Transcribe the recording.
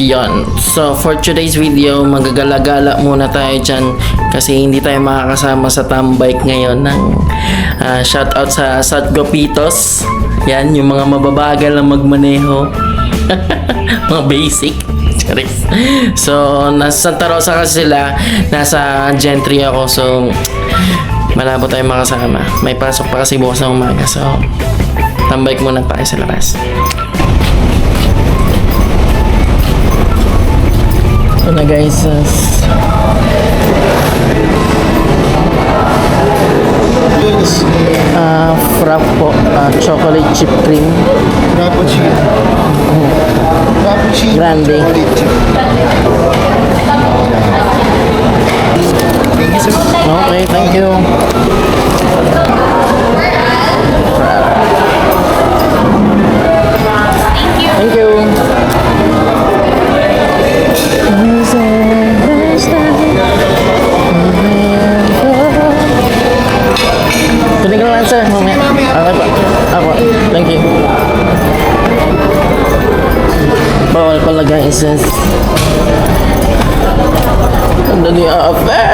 Yon. So, for today's video, magagala-gala muna tayo dyan kasi hindi tayo makakasama sa tambike ngayon ng ah, shoutout sa Satgo Pitos. Yan, yung mga mababagal na magmaneho. mga basic. Charis. So, nasa Santa Rosa kasi sila. Nasa Gentry ako. So, malabo tayo makasama. May pasok pa kasi bukas ng umaga. So, tambike muna tayo sa labas. Guys. uh, Ah, frap po. ah, chocolate chip cream. Frappuccino. Frappuccino. Grande. Okay, thank you. Sir, mamaya. Okay po. Ako, thank you. Bawal pala guys. Ang dali after.